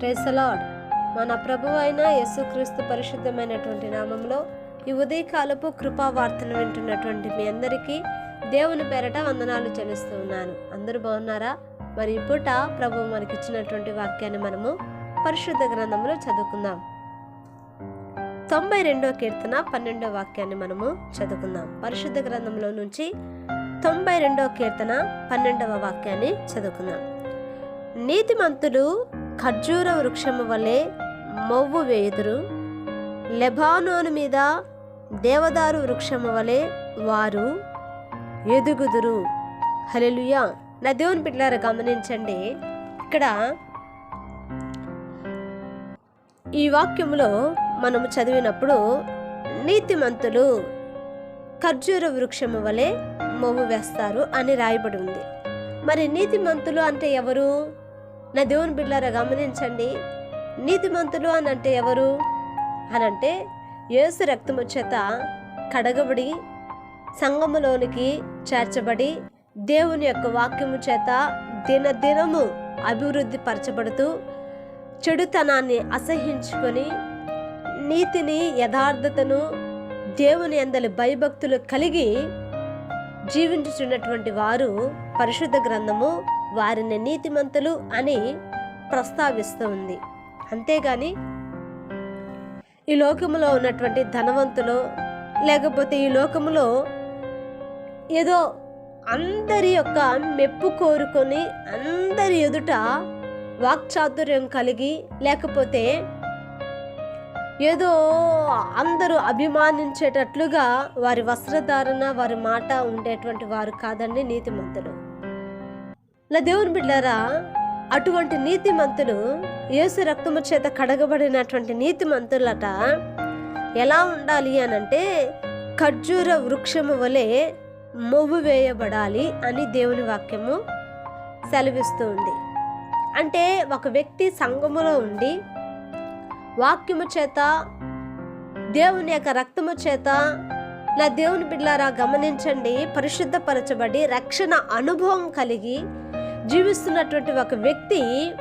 Praise the Lord మన ప్రభు అయిన యేసుక్రీస్తు పరిశుద్ధమైనటువంటి నామంలో ఈ ఉదయకాలపు కృపా వార్తను వింటున్నటువంటి మీ అందరికీ దేవుని పేరట వందనాలు చెల్లిస్తూ ఉన్నాను. అందరూ బాగున్నారా? మరి ఇప్పుట ప్రభు మనకి ఇచ్చినటువంటి వాక్యాన్ని మనము పరిశుద్ధ గ్రంథంలో చదువుకుందాం. తొంభై రెండో కీర్తన పన్నెండో వాక్యాన్ని మనము చదువుకుందాం. పరిశుద్ధ గ్రంథంలో నుంచి తొంభై రెండో కీర్తన పన్నెండవ వాక్యాన్ని చదువుకుందాం. నీతిమంతులు ఖర్జూర వృక్షము వలె మొవ్వు వేయుదురు. లెబానోను మీద దేవదారు వృక్షము వలె వారు ఎదుగుదురు. హలెలుయా నా దేవుని బిడ్డలారా గమనించండి. ఇక్కడ ఈ వాక్యంలో మనము చదివినప్పుడు నీతిమంతులు ఖర్జూర వృక్షము వలె మొవ్వు వేస్తారు అని రాయబడి ఉంది. మరి నీతిమంతులు అంటే ఎవరు? నా దేవుని బిడ్డారా గమనించండి. నీతిమంతులు అని అంటే ఎవరు? అని అంటే యేసు రక్తము చేత కడగబడి సంగములోనికి చేర్చబడి దేవుని యొక్క వాక్యము చేత దినదినము అభివృద్ధి పరచబడుతూ చెడుతనాన్ని అసహించుకొని నీతిని యథార్థతను దేవుని అందలి భయభక్తులు కలిగి జీవించుచున్నటువంటి వారు పరిశుద్ధ గ్రంథము వారిని నీతిమంతులు అని ప్రస్తావిస్తూ ఉంది. అంతేగాని ఈ లోకములో ఉన్నటువంటి ధనవంతులు లేకపోతే ఈ లోకములో ఏదో అందరి యొక్క మెప్పు కోరుకొని అందరి ఎదుట వాక్చాతుర్యం కలిగి లేకపోతే ఏదో అందరూ అభిమానించేటట్లుగా వారి వస్త్రధారణ వారి మాట ఉండేటువంటి వారు కాదండి నీతిమంతులు. నా దేవుని బిడ్డారా అటువంటి నీతిమంతులు యేసు రక్తము చేత కడగబడినటువంటి నీతిమంతులట ఎలా ఉండాలి అని అంటే ఖర్జూర వృక్షము వలె మొవ్వు వేయబడాలి అని దేవుని వాక్యము సెలవిస్తూ ఉంది. అంటే ఒక వ్యక్తి సంఘములో ఉండి వాక్యము చేత దేవుని యొక్క రక్తము చేత నా దేవుని బిడ్లారా గమనించండి పరిశుద్ధపరచబడి రక్షణ అనుభవం కలిగి జీవిస్తున్నటువంటి ఒక వ్యక్తి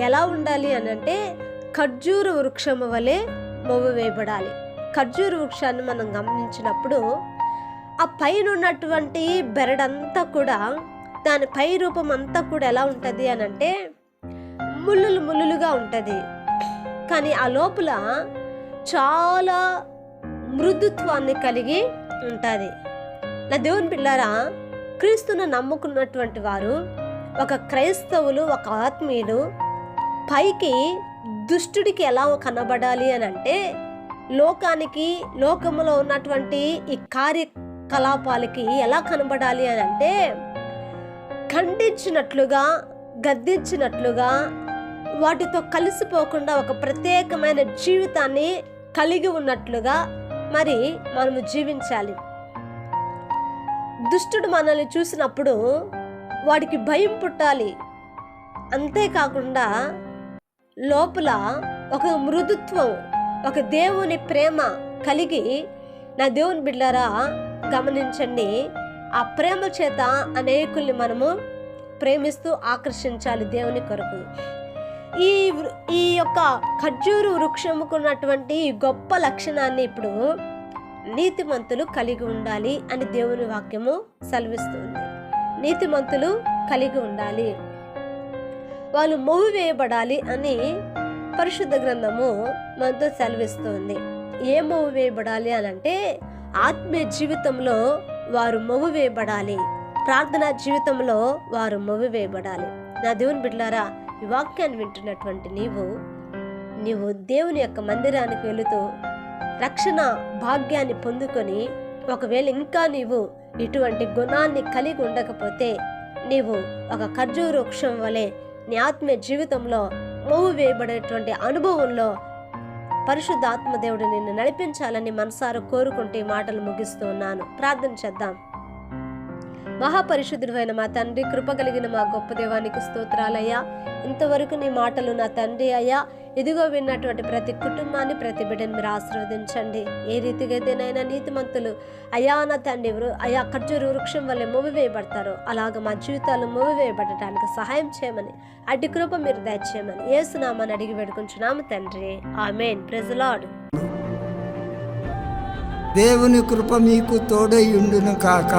ఎలా ఉండాలి అని అంటే ఖర్జూర వృక్షము వలె మొవ్వ వేయబడాలి. ఖర్జూర వృక్షాన్ని మనం గమనించినప్పుడు ఆ పైన ఉన్నటువంటి బెరడంతా కూడా దాని పై రూపం అంతా కూడా ఎలా ఉంటుంది అని అంటే ముళ్ళులు ముళ్ళులుగా ఉంటుంది. కానీ ఆ లోపల చాలా మృదుత్వాన్ని కలిగి ఉంటుంది. నా దేవుని పిల్లారా క్రీస్తును నమ్ముకున్నటువంటి వారు ఒక క్రైస్తవులు ఒక ఆత్మీయులు పైకి దుష్టుడికి ఎలా కనబడాలి అని అంటే లోకానికి లోకంలో ఉన్నటువంటి ఈ కార్యకలాపాలకి ఎలా కనబడాలి అని అంటే ఖండించినట్లుగా గద్దించినట్లుగా వాటితో కలిసిపోకుండా ఒక ప్రత్యేకమైన జీవితాన్ని కలిగి ఉన్నట్లుగా మరి మనము జీవించాలి. దుష్టుడు మనల్ని చూసినప్పుడు వాడికి భయం పుట్టాలి. అంతేకాకుండా లోపల ఒక మృదుత్వం ఒక దేవుని ప్రేమ కలిగి నా దేవుని బిడ్డారా గమనించండి ఆ ప్రేమ చేత అనేకుల్ని మనము ప్రేమిస్తూ ఆకర్షించాలి దేవుని కొరకు. ఈ ఈ యొక్క ఖర్జూరు వృక్షముకున్నటువంటి గొప్ప లక్షణాన్ని ఇప్పుడు నీతిమంతులు కలిగి ఉండాలి అని దేవుని వాక్యము సెలవిస్తుంది. నీతిమంతులు కలిగి ఉండాలి. వాళ్ళు మొవ్వు వేయబడాలి అని పరిశుద్ధ గ్రంథము మనతో సెలవిస్తుంది. ఏ మొవ్వు వేయబడాలి అని అంటే ఆత్మీయ జీవితంలో వారు మొవ్వు వేయబడాలి ప్రార్థనా జీవితంలో వారు మొవ్వు వేయబడాలి నా దేవుని బిడ్డలారా ఈ వాక్యాన్ని వింటున్నటువంటి నీవు నీవు దేవుని యొక్క మందిరానికి వెళుతూ రక్షణ భాగ్యాన్ని పొందుకొని ఒకవేళ ఇంకా నీవు ఇటువంటి గుణాన్ని కలిగి ఉండకపోతే నీవు ఒక ఖర్జూర వృక్షం వలె నీ ఆత్మీయ జీవితంలో మూవు వేయబడేటువంటి అనుభవంలో పరిశుద్ధాత్మ ఆత్మదేవుడు నిన్ను నడిపించాలని మనసారు కోరుకుంటే ఈ మాటలు ముగిస్తూ ఉన్నాను. ప్రార్థన చేద్దాం. మహాపరిశుద్ధుడు అయిన మా తండ్రి కృప కలిగిన మా గొప్ప దేవానికి స్తోత్రాలయ్యా. ఇంతవరకు నీ మాటలు నా తండ్రి అయ్యా. ఇదిగో విన్నటువంటి ప్రతి కుటుంబాన్ని ప్రతి బిడ్డని మీరు ఆశీర్వదించండి. ఏ రీతిగా అయితేనైనా నీతిమంతులు అయా నా తండ్రి వృ- అయా ఖర్జూరు వృక్షం వల్లే మూవివేయబడతారో అలాగ మా జీవితాలు మూవివేయబడటానికి సహాయం చేయమని అడ్డి కృప మీరు దయచేయమని ఏసునామని అడిగి పెడుకుంటున్నాము తండ్రి. ఆమెన్. ప్రెజలాడు దేవుని కృప మీకు తోడై ఉండును కాక.